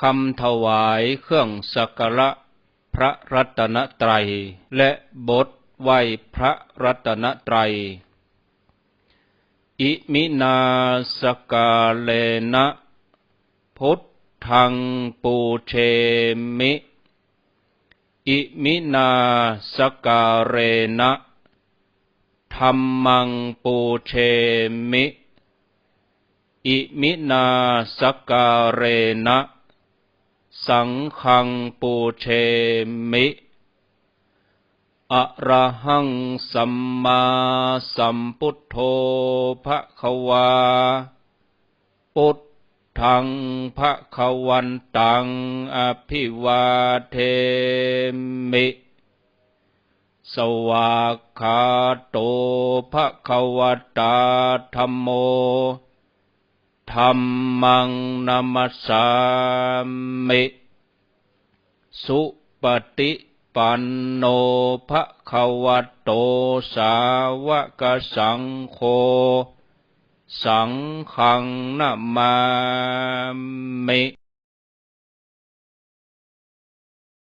คำถวายเครื่องสักการะพระรัตนตรัย และบทไหวพระรัตนตรัย อิมินาสกาเลนะพุทธังปูเชมิ อิมินาสกาเรนะธรรมังปูเชมิ อิมินาสกาเรนะ สังฆังปูเชมิ อระหังสัมมาสัมพุทโธภะคะวาพุทธังภะคะวันตัง อภิวาเทมิ สวากขาโตภะคะวตาธัมโม ธรรมังนามัสสามิสุปฏิปันโนภะคะวะโตสาวกสังโฆสังฆังนามามิ